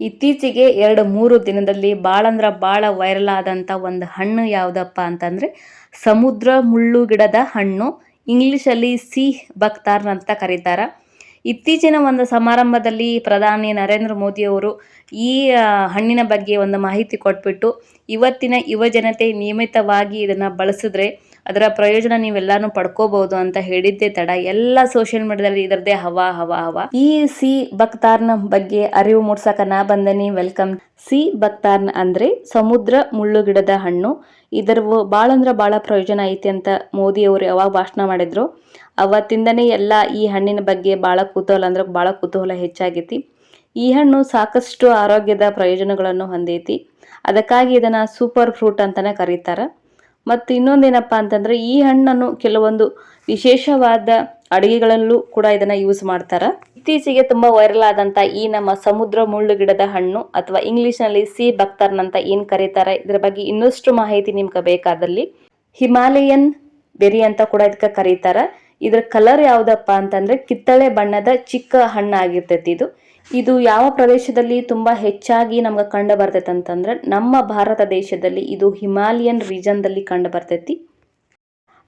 ಇತ್ತೀಚೆಗೆ ಎರಡು ಮೂರು ದಿನದಲ್ಲಿ ಭಾಳ ಅಂದ್ರೆ ಭಾಳ ವೈರಲ್ ಆದಂಥ ಒಂದು ಹಣ್ಣು ಯಾವುದಪ್ಪ ಅಂತಂದರೆ ಸಮುದ್ರ ಮುಳ್ಳು ಗಿಡದ ಹಣ್ಣು. ಇಂಗ್ಲೀಷಲ್ಲಿ ಸಿ ಬಕ್ತಾರ್ ಅಂತ ಕರೀತಾರೆ. ಇತ್ತೀಚಿನ ಒಂದು ಸಮಾರಂಭದಲ್ಲಿ ಪ್ರಧಾನಿ ನರೇಂದ್ರ ಮೋದಿಯವರು ಈ ಹಣ್ಣಿನ ಬಗ್ಗೆ ಒಂದು ಮಾಹಿತಿ ಕೊಟ್ಬಿಟ್ಟು ಇವತ್ತಿನ ಯುವ ಜನತೆ ನಿಯಮಿತವಾಗಿ ಇದನ್ನು ಬಳಸಿದ್ರೆ ಅದರ ಪ್ರಯೋಜನ ನೀವೆಲ್ಲಾನು ಪಡ್ಕೋಬಹುದು ಅಂತ ಹೇಳಿದ್ದೆ ತಡ. ಎಲ್ಲ ಸೋಷಿಯಲ್ ಮೀಡಿಯಾದಲ್ಲಿ ಇದರದೇ ಹವಾ ಹವಾ ಹವಾ. ಈ ಸಿ ಬಕ್ತಾರ್ನ ಬಗ್ಗೆ ಅರಿವು ಮೂಡ್ಸಕ ನಾ ಬಂದನಿ. ವೆಲ್ಕಮ್ ಸಿ ಬಕ್ತಾರ್ನ ಅಂದ್ರೆ ಸಮುದ್ರ ಮುಳ್ಳು ಗಿಡದ ಹಣ್ಣು. ಇದರ ಭಾಳ ಅಂದ್ರೆ ಭಾಳ ಪ್ರಯೋಜನ ಐತಿ ಅಂತ ಮೋದಿ ಅವರು ಯಾವಾಗ ಭಾಷಣ ಮಾಡಿದ್ರು. ಅವತ್ತಿಂದನೇ ಎಲ್ಲ ಈ ಹಣ್ಣಿನ ಬಗ್ಗೆ ಭಾಳ ಕುತೂಹಲ ಅಂದ್ರೆ ಭಾಳ ಕುತೂಹಲ ಹೆಚ್ಚಾಗೈತಿ. ಈ ಹಣ್ಣು ಸಾಕಷ್ಟು ಆರೋಗ್ಯದ ಪ್ರಯೋಜನಗಳನ್ನು ಹೊಂದೈತಿ. ಅದಕ್ಕಾಗಿ ಇದನ್ನ ಸೂಪರ್ ಫ್ರೂಟ್ ಅಂತಾನೆ ಕರೀತಾರ. ಮತ್ತು ಇನ್ನೊಂದೇನಪ್ಪ ಅಂತಂದ್ರೆ ಈ ಹಣ್ಣನ್ನು ಕೆಲವೊಂದು ವಿಶೇಷವಾದ ಅಡುಗೆಗಳಲ್ಲೂ ಕೂಡ ಇದನ್ನ ಯೂಸ್ ಮಾಡ್ತಾರ. ಇತ್ತೀಚೆಗೆ ತುಂಬಾ ವೈರಲ್ ಆದಂತ ಈ ನಮ್ಮ ಸಮುದ್ರ ಮುಳ್ಳು ಗಿಡದ ಹಣ್ಣು ಅಥವಾ ಇಂಗ್ಲಿಷ್ನಲ್ಲಿ ಸಿ ಬಕ್ತರ್ನ್ ಅಂತ ಏನ್ ಕರೀತಾರೆ, ಇದ್ರ ಬಗ್ಗೆ ಇನ್ನಷ್ಟು ಮಾಹಿತಿ ನಿಮ್ಗೆ ಬೇಕಾದಲ್ಲಿ ಹಿಮಾಲಯನ್ ಬೆರಿ ಅಂತ ಕೂಡ ಇದಕ್ಕೆ ಕರೀತಾರ. ಇದ್ರ ಕಲರ್ ಯಾವ್ದಪ್ಪ ಅಂತಂದ್ರೆ ಕಿತ್ತಳೆ ಬಣ್ಣದ ಚಿಕ್ಕ ಹಣ್ಣಾಗಿರ್ತೈತಿ ಇದು. ಇದು ಯಾವ ಪ್ರದೇಶದಲ್ಲಿ ತುಂಬಾ ಹೆಚ್ಚಾಗಿ ನಮ್ಗೆ ಕಂಡು ಬರ್ತೈತೆ ಅಂತಂದ್ರೆ ನಮ್ಮ ಭಾರತ ದೇಶದಲ್ಲಿ ಇದು ಹಿಮಾಲಯನ್ ರೀಜನ್ದಲ್ಲಿ ಕಂಡು ಬರ್ತೈತಿ.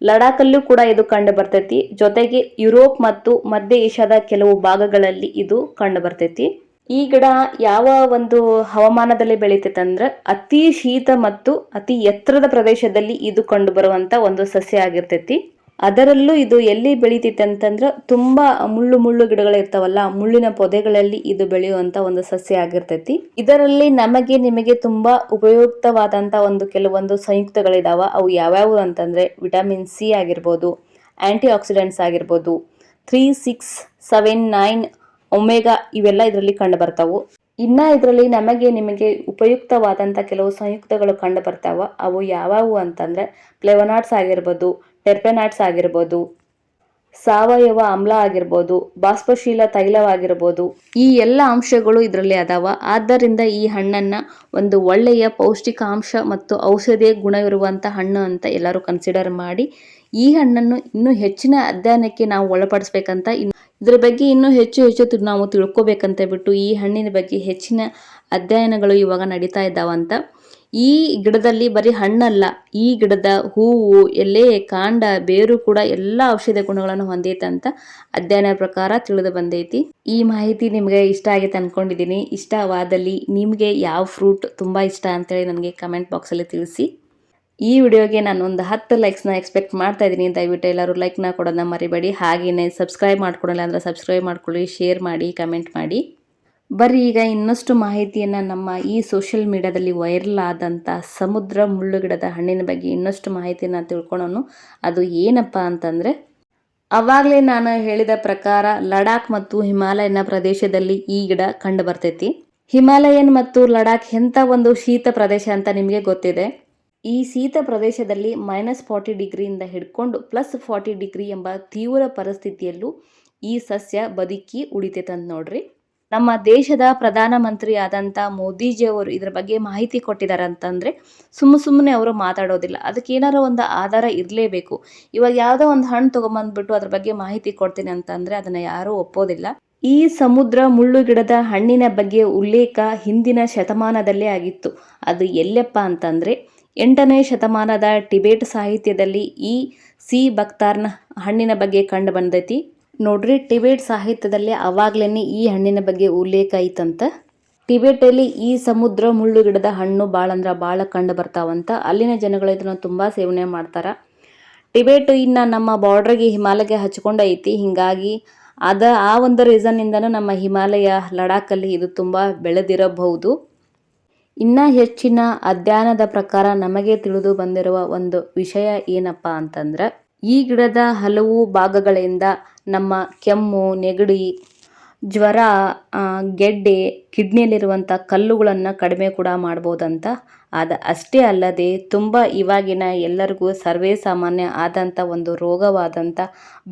ಲಡಾಖಲ್ಲೂ ಕೂಡ ಇದು ಕಂಡು ಬರ್ತೈತಿ. ಜೊತೆಗೆ ಯುರೋಪ್ ಮತ್ತು ಮಧ್ಯ ಏಷ್ಯಾದ ಕೆಲವು ಭಾಗಗಳಲ್ಲಿ ಇದು ಕಂಡು ಬರ್ತೈತಿ. ಈ ಗಿಡ ಯಾವ ಒಂದು ಹವಾಮಾನದಲ್ಲಿ ಬೆಳೀತೈತೆ ಅಂದ್ರೆ ಅತಿ ಶೀತ ಮತ್ತು ಅತಿ ಎತ್ತರದ ಪ್ರದೇಶದಲ್ಲಿ ಇದು ಕಂಡು ಬರುವಂತ ಒಂದು ಸಸ್ಯ ಆಗಿರ್ತೈತಿ. ಅದರಲ್ಲೂ ಇದು ಎಲ್ಲಿ ಬೆಳೀತೈತೆ ಅಂತಂದ್ರೆ ತುಂಬಾ ಮುಳ್ಳು ಮುಳ್ಳು ಗಿಡಗಳು ಇರ್ತಾವಲ್ಲ, ಮುಳ್ಳಿನ ಪೊದೆಗಳಲ್ಲಿ ಇದು ಬೆಳೆಯುವಂತ ಒಂದು ಸಸ್ಯ ಆಗಿರ್ತೈತಿ. ಇದರಲ್ಲಿ ನಮಗೆ ನಿಮಗೆ ತುಂಬಾ ಉಪಯುಕ್ತವಾದಂತ ಒಂದು ಕೆಲವೊಂದು ಸಂಯುಕ್ತಗಳಿದಾವ. ಅವು ಯಾವ್ಯಾವು ಅಂತಂದ್ರೆ ವಿಟಮಿನ್ ಸಿ ಆಗಿರ್ಬೋದು ಆಂಟಿ ಆಕ್ಸಿಡೆಂಟ್ಸ್ ಆಗಿರ್ಬೋದು, three six seven nine omega ಇವೆಲ್ಲ ಇದರಲ್ಲಿ ಕಂಡು ಬರ್ತಾವು ಇನ್ನ ಇದರಲ್ಲಿ ನಮಗೆ ನಿಮಗೆ ಉಪಯುಕ್ತವಾದಂಥ ಕೆಲವು ಸಂಯುಕ್ತಗಳು ಕಂಡು ಬರ್ತಾವ ಅವು ಯಾವ್ಯಾವು ಅಂತಂದ್ರೆ ಪ್ಲೆವನಾಟ್ಸ್ ಆಗಿರ್ಬೋದು ಟೆರ್ಪೆನಾಟ್ಸ್ ಆಗಿರ್ಬೋದು, ಸಾವಯವ ಆಮ್ಲ ಆಗಿರ್ಬೋದು, ಬಾಷ್ಪಶೀಲ ತೈಲವಾಗಿರ್ಬೋದು, ಈ ಎಲ್ಲ ಅಂಶಗಳು ಇದರಲ್ಲಿ ಅದಾವ. ಆದ್ದರಿಂದ ಈ ಹಣ್ಣನ್ನು ಒಂದು ಒಳ್ಳೆಯ ಪೌಷ್ಟಿಕಾಂಶ ಮತ್ತು ಔಷಧೀಯ ಗುಣವಿರುವಂಥ ಹಣ್ಣು ಅಂತ ಎಲ್ಲರೂ ಕನ್ಸಿಡರ್ ಮಾಡಿ ಈ ಹಣ್ಣನ್ನು ಇನ್ನೂ ಹೆಚ್ಚಿನ ಅಧ್ಯಯನಕ್ಕೆ ನಾವು ಒಳಪಡಿಸ್ಬೇಕಂತ ಇನ್ನು ಇದ್ರ ಬಗ್ಗೆ ಇನ್ನೂ ಹೆಚ್ಚು ಹೆಚ್ಚು ನಾವು ತಿಳ್ಕೊಬೇಕಂತ ಬಿಟ್ಟು ಈ ಹಣ್ಣಿನ ಬಗ್ಗೆ ಹೆಚ್ಚಿನ ಅಧ್ಯಯನಗಳು ಇವಾಗ ನಡೀತಾ ಇದ್ದಾವಂತ. ಈ ಗಿಡದಲ್ಲಿ ಬರೀ ಹಣ್ಣಲ್ಲ, ಈ ಗಿಡದ ಹೂವು, ಎಲೆ, ಕಾಂಡ, ಬೇರು ಕೂಡ ಎಲ್ಲ ಔಷಧ ಗುಣಗಳನ್ನು ಹೊಂದೈತೆ ಅಂತ ಅಧ್ಯಯನ ಪ್ರಕಾರ ತಿಳಿದು ಬಂದೈತಿ. ಈ ಮಾಹಿತಿ ನಿಮಗೆ ಇಷ್ಟ ಆಗೈತೆ ಅನ್ಕೊಂಡಿದ್ದೀನಿ ಇಷ್ಟವಾದಲ್ಲಿ ನಿಮಗೆ ಯಾವ ಫ್ರೂಟ್ ತುಂಬ ಇಷ್ಟ ಅಂತೇಳಿ ನನಗೆ ಕಮೆಂಟ್ ಬಾಕ್ಸಲ್ಲಿ ತಿಳಿಸಿ. ಈ ವಿಡಿಯೋಗೆ ನಾನು ಒಂದು ಹತ್ತು ಲೈಕ್ಸ್ನ ಎಕ್ಸ್ಪೆಕ್ಟ್ ಮಾಡ್ತಾ ಇದ್ದೀನಿ ದಯವಿಟ್ಟು ಎಲ್ಲರೂ ಲೈಕ್ನ ಕೊಡೋದನ್ನ ಮರಿಬೇಡಿ. ಹಾಗೆಯೇ ಸಬ್ಸ್ಕ್ರೈಬ್ ಮಾಡ್ಕೊಡಲ್ಲ ಅಂದರೆ ಸಬ್ಸ್ಕ್ರೈಬ್ ಮಾಡ್ಕೊಳ್ಳಿ ಶೇರ್ ಮಾಡಿ ಕಮೆಂಟ್ ಮಾಡಿ. ಬರ್ರಿ ಈಗ ಇನ್ನಷ್ಟು ಮಾಹಿತಿಯನ್ನು ನಮ್ಮ ಈ ಸೋಷಿಯಲ್ ಮೀಡಿಯಾದಲ್ಲಿ ವೈರಲ್ ಆದಂಥ ಸಮುದ್ರ ಮುಳ್ಳುಗಿಡದ ಹಣ್ಣಿನ ಬಗ್ಗೆ ಇನ್ನಷ್ಟು ಮಾಹಿತಿಯನ್ನು ತಿಳ್ಕೊಳೋನು, ಅದು ಏನಪ್ಪ ಅಂತಂದರೆ, ಅವಾಗಲೇ ನಾನು ಹೇಳಿದ ಪ್ರಕಾರ ಲಡಾಖ್ ಮತ್ತು ಹಿಮಾಲಯನ ಪ್ರದೇಶದಲ್ಲಿ ಈ ಗಿಡ ಕಂಡು ಬರ್ತೈತಿ. ಹಿಮಾಲಯನ್ ಮತ್ತು ಲಡಾಖ್ ಎಂಥ ಒಂದು ಶೀತ ಪ್ರದೇಶ ಅಂತ ನಿಮಗೆ ಗೊತ್ತಿದೆ. ಈ ಶೀತ ಪ್ರದೇಶದಲ್ಲಿ ಮೈನಸ್ ಫಾರ್ಟಿ ಡಿಗ್ರಿಯಿಂದ ಹಿಡ್ಕೊಂಡು ಪ್ಲಸ್ ಫಾರ್ಟಿ ಡಿಗ್ರಿ ಎಂಬ ತೀವ್ರ ಪರಿಸ್ಥಿತಿಯಲ್ಲೂ ಈ ಸಸ್ಯ ಬದುಕಿ ಉಳಿತೈತಂತ ನೋಡ್ರಿ. ನಮ್ಮ ದೇಶದ ಪ್ರಧಾನಮಂತ್ರಿ ಆದಂಥ ಮೋದಿಜಿಯವರು ಇದರ ಬಗ್ಗೆ ಮಾಹಿತಿ ಕೊಟ್ಟಿದ್ದಾರೆ ಅಂತಂದರೆ ಸುಮ್ಮ ಸುಮ್ಮನೆ ಅವರು ಮಾತಾಡೋದಿಲ್ಲ. ಅದಕ್ಕೆ ಏನಾರ ಒಂದು ಆಧಾರ ಇರಲೇಬೇಕು. ಇವಾಗ ಯಾವುದೋ ಒಂದು ಹಣ್ಣು ತೊಗೊಂಬಂದ್ಬಿಟ್ಟು ಅದ್ರ ಬಗ್ಗೆ ಮಾಹಿತಿ ಕೊಡ್ತೀನಿ ಅಂತಂದರೆ ಅದನ್ನು ಯಾರೂ ಒಪ್ಪೋದಿಲ್ಲ. ಈ ಸಮುದ್ರ ಮುಳ್ಳು ಗಿಡದ ಹಣ್ಣಿನ ಬಗ್ಗೆ ಉಲ್ಲೇಖ ಹಿಂದಿನ ಶತಮಾನದಲ್ಲೇ ಆಗಿತ್ತು. ಅದು ಎಲ್ಲೆಪ್ಪ ಅಂತಂದರೆ ಎಂಟನೇ ಶತಮಾನದ ಟಿಬೇಟ್ ಸಾಹಿತ್ಯದಲ್ಲಿ ಈ ಸಿ ಬಕ್ತಾರ್ನ ಹಣ್ಣಿನ ಬಗ್ಗೆ ಕಂಡು ಬಂದೈತಿ. ನೋಡ್ರಿ, ಟಿಬೇಟ್ ಸಾಹಿತ್ಯದಲ್ಲಿ ಅವಾಗ್ಲೇ ಈ ಹಣ್ಣಿನ ಬಗ್ಗೆ ಉಲ್ಲೇಖ ಐತಂತ. ಟಿಬೇಟಲ್ಲಿ ಈ ಸಮುದ್ರ, ಮುಳ್ಳು, ಗಿಡದ ಹಣ್ಣು ಭಾಳ ಅಂದ್ರೆ ಭಾಳ ಕಂಡು ಬರ್ತಾವಂತ. ಅಲ್ಲಿನ ಜನಗಳು ಇದನ್ನು ತುಂಬ ಸೇವನೆ ಮಾಡ್ತಾರ. ಟಿಬೇಟ್ ಇನ್ನು ನಮ್ಮ ಬಾರ್ಡ್ರಿಗೆ ಹಿಮಾಲಯಕ್ಕೆ ಹಚ್ಕೊಂಡು ಐತಿ. ಹಿಂಗಾಗಿ ಅದ ಆ ಒಂದು ರೀಸನ್ನಿಂದನೂ ನಮ್ಮ ಹಿಮಾಲಯ ಲಡಾಖಲ್ಲಿ ಇದು ತುಂಬ ಬೆಳೆದಿರಬಹುದು. ಇನ್ನ ಹೆಚ್ಚಿನ ಅಧ್ಯಯನದ ಪ್ರಕಾರ ನಮಗೆ ತಿಳಿದು ಬಂದಿರುವ ಒಂದು ವಿಷಯ ಏನಪ್ಪ ಅಂತಂದ್ರೆ ಈ ಗಿಡದ ಹಲವು ಭಾಗಗಳಿಂದ ನಮ್ಮ ಕೆಮ್ಮು, ನೆಗಡಿ, ಜ್ವರ ಗೆಡ್ಡೆ, ಕಿಡ್ನಿಯಲ್ಲಿರುವಂಥ ಕಲ್ಲುಗಳನ್ನು ಕಡಿಮೆ ಕೂಡ ಮಾಡ್ಬೋದಂತ. ಅದು ಅಷ್ಟೇ ಅಲ್ಲದೆ ತುಂಬ ಇವಾಗಿನ ಎಲ್ಲರಿಗೂ ಸರ್ವೇ ಸಾಮಾನ್ಯ ಆದಂಥ ಒಂದು ರೋಗವಾದಂಥ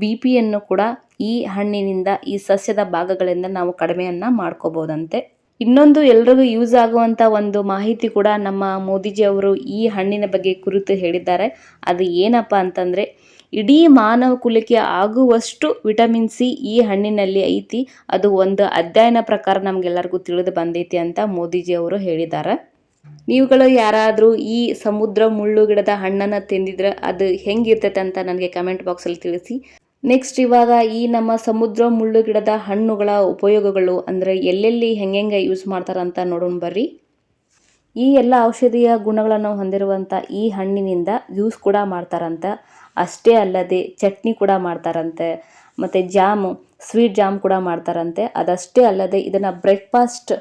ಬಿ ಪಿಯನ್ನು ಕೂಡ ಈ ಹಣ್ಣಿನಿಂದ, ಈ ಸಸ್ಯದ ಭಾಗಗಳಿಂದ ನಾವು ಕಡಿಮೆಯನ್ನು ಮಾಡ್ಕೋಬೋದಂತೆ. ಇನ್ನೊಂದು ಎಲ್ರಿಗೂ ಯೂಸ್ ಆಗುವಂಥ ಒಂದು ಮಾಹಿತಿ ಕೂಡ ನಮ್ಮ ಮೋದಿಜಿ ಅವರು ಈ ಹಣ್ಣಿನ ಬಗ್ಗೆ ಕುರಿತು ಹೇಳಿದ್ದಾರೆ. ಅದು ಏನಪ್ಪ ಅಂತಂದ್ರೆ, ಇಡೀ ಮಾನವ ಕುಲಕ್ಕೆ ಆಗುವಷ್ಟು ವಿಟಮಿನ್ ಸಿ ಈ ಹಣ್ಣಿನಲ್ಲಿ ಐತಿ. ಅದು ಒಂದು ಅಧ್ಯಯನ ಪ್ರಕಾರ ನಮ್ಗೆಲ್ಲರಿಗೂ ತಿಳಿದು ಬಂದೈತಿ ಅಂತ ಮೋದಿಜಿ ಅವರು ಹೇಳಿದ್ದಾರೆ. ನೀವುಗಳು ಯಾರಾದರೂ ಈ ಸಮುದ್ರ ಮುಳ್ಳು ಗಿಡದ ಹಣ್ಣನ್ನು ತಿಂದಿದ್ರೆ ಅದು ಹೆಂಗಿರ್ತೈತೆ ಅಂತ ನನಗೆ ಕಮೆಂಟ್ ಬಾಕ್ಸಲ್ಲಿ ತಿಳಿಸಿ. ನೆಕ್ಸ್ಟ್ ಇವಾಗ ಈ ನಮ್ಮ ಸಮುದ್ರ ಮುಳ್ಳು ಗಿಡದ ಹಣ್ಣುಗಳ ಉಪಯೋಗಗಳು ಅಂದರೆ ಎಲ್ಲೆಲ್ಲಿ ಹೆಂಗೆಂಗೆ ಯೂಸ್ ಮಾಡ್ತಾರಂತ ನೋಡೋಣ ಬರ್ರಿ. ಈ ಎಲ್ಲ ಔಷಧೀಯ ಗುಣಗಳನ್ನು ಹೊಂದಿರುವಂಥ ಈ ಹಣ್ಣಿನಿಂದ ಯೂಸ್ ಕೂಡ ಮಾಡ್ತಾರಂತ. ಅಷ್ಟೇ ಅಲ್ಲದೆ ಚಟ್ನಿ ಕೂಡ ಮಾಡ್ತಾರಂತೆ. ಮತ್ತು ಜಾಮು ಸ್ವೀಟ್ ಜಾಮ್ ಕೂಡ ಮಾಡ್ತಾರಂತೆ. ಅದಷ್ಟೇ ಅಲ್ಲದೆ ಇದನ್ನು ಬ್ರೇಕ್ಫಾಸ್ಟ್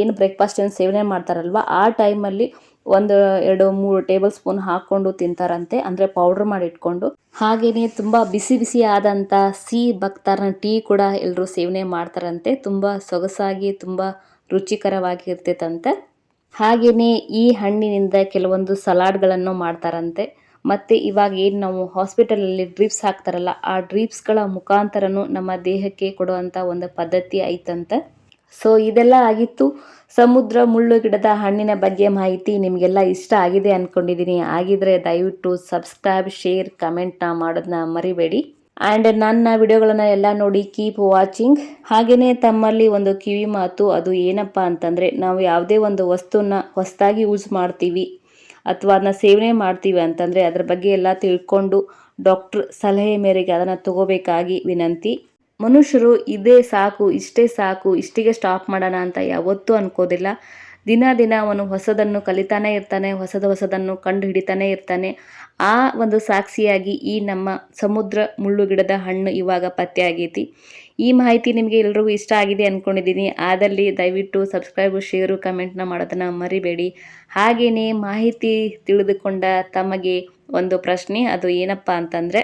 ಏನು ಬ್ರೇಕ್ಫಾಸ್ಟ್ ಏನು ಸೇವನೆ ಮಾಡ್ತಾರಲ್ವ, ಆ ಟೈಮಲ್ಲಿ ಒಂದು, ಎರಡು, ಮೂರು ಟೇಬಲ್ ಸ್ಪೂನ್ ಹಾಕ್ಕೊಂಡು ತಿಂತಾರಂತೆ. ಅಂದರೆ ಪೌಡ್ರ್ ಮಾಡಿ ಇಟ್ಕೊಂಡು. ಹಾಗೆಯೇ ತುಂಬ ಬಿಸಿ ಬಿಸಿ ಆದಂಥ ಸಿಹಿ ಬಕ್ತಾರ್ನ ಟೀ ಕೂಡ ಎಲ್ಲರೂ ಸೇವನೆ ಮಾಡ್ತಾರಂತೆ. ತುಂಬ ಸೊಗಸಾಗಿ, ತುಂಬ ರುಚಿಕರವಾಗಿ ಇರ್ತೈತಂತೆ ಹಾಗೆಯೇ ಈ ಹಣ್ಣಿನಿಂದ ಕೆಲವೊಂದು ಸಲಾಡ್ಗಳನ್ನು ಮಾಡ್ತಾರಂತೆ. ಮತ್ತು ಇವಾಗ ಏನು ನಾವು ಹಾಸ್ಪಿಟಲಲ್ಲಿ ಡ್ರಿಪ್ಸ್ ಹಾಕ್ತಾರಲ್ಲ, ಆ ಡ್ರಿಪ್ಸ್ಗಳ ಮುಖಾಂತರನೂ ನಮ್ಮ ದೇಹಕ್ಕೆ ಕೊಡುವಂಥ ಒಂದು ಪದ್ಧತಿ ಐತಂತೆ. ಸೊ ಇದೆಲ್ಲ ಆಗಿತ್ತು. ಸಮುದ್ರ ಮುಳ್ಳು ಗಿಡದ ಹಣ್ಣಿನ ಬಗ್ಗೆ ಮಾಹಿತಿ ನಿಮಗೆಲ್ಲ ಇಷ್ಟ ಆಗಿದೆ ಅಂದ್ಕೊಂಡಿದ್ದೀನಿ ಆಗಿದ್ರೆ ದಯವಿಟ್ಟು ಸಬ್ಸ್ಕ್ರೈಬ್ ಶೇರ್ ಕಮೆಂಟ್ನ ಮಾಡೋದನ್ನ ಮರಿಬೇಡಿ. ಆ್ಯಂಡ್ ನನ್ನ ವಿಡಿಯೋಗಳನ್ನು ಎಲ್ಲ ನೋಡಿ ಕೀಪ್ ವಾಚಿಂಗ್ ಹಾಗೆಯೇ ತಮ್ಮಲ್ಲಿ ಒಂದು ಕಿವಿ ಮಾತು, ಅದು ಏನಪ್ಪ ಅಂತಂದರೆ, ನಾವು ಯಾವುದೇ ಒಂದು ವಸ್ತುನ ಹೊಸದಾಗಿ ಯೂಸ್ ಮಾಡ್ತೀವಿ ಅಥವಾ ಅದನ್ನ ಸೇವನೆ ಮಾಡ್ತೀವಿ ಅಂತಂದರೆ, ಅದ್ರ ಬಗ್ಗೆ ಎಲ್ಲ ತಿಳ್ಕೊಂಡು ಡಾಕ್ಟ್ರ್ ಸಲಹೆ ಮೇರೆಗೆ ಅದನ್ನು ತಗೋಬೇಕಾಗಿ ವಿನಂತಿ. ಮನುಷ್ಯರು ಇದೇ ಸಾಕು, ಇಷ್ಟೇ ಸಾಕು, ಇಷ್ಟಿಗೆ ಸ್ಟಾಪ್ ಮಾಡೋಣ ಅಂತ ಯಾವತ್ತೂ ಅನ್ಕೋದಿಲ್ಲ. ದಿನ ದಿನ ಅವನು ಹೊಸದನ್ನು ಕಲಿತಾನೆ ಇರ್ತಾನೆ, ಹೊಸದ ಹೊಸದನ್ನು ಕಂಡು ಹಿಡಿತಾನೆ ಇರ್ತಾನೆ. ಆ ಒಂದು ಸಾಕ್ಷಿಯಾಗಿ ಈ ನಮ್ಮ ಸಮುದ್ರ ಮುಳ್ಳು ಗಿಡದ ಹಣ್ಣು ಇವಾಗ ಪತ್ತೆ ಆಗೈತಿ. ಈ ಮಾಹಿತಿ ನಿಮಗೆ ಎಲ್ರಿಗೂ ಇಷ್ಟ ಆಗಿದೆ ಅಂದ್ಕೊಂಡಿದ್ದೀನಿ ಆದಲ್ಲಿ ದಯವಿಟ್ಟು ಸಬ್ಸ್ಕ್ರೈಬು ಶೇರು ಕಮೆಂಟ್ನ ಮಾಡೋದನ್ನು ಮರಿಬೇಡಿ. ಹಾಗೆಯೇ ಮಾಹಿತಿ ತಿಳಿದುಕೊಂಡ ತಮಗೆ ಒಂದು ಪ್ರಶ್ನೆ, ಅದು ಏನಪ್ಪ ಅಂತಂದರೆ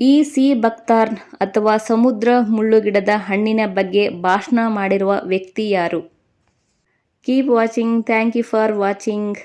ಈ ಸಿ ಬಕ್ತಾರ್ನ್ ಅಥವಾ ಸಮುದ್ರ ಮುಳ್ಳುಗಿಡದ ಹಣ್ಣಿನ ಬಗ್ಗೆ ಭಾಷಣ ಮಾಡಿರುವ ವ್ಯಕ್ತಿ ಯಾರು? Keep watching thank you for watching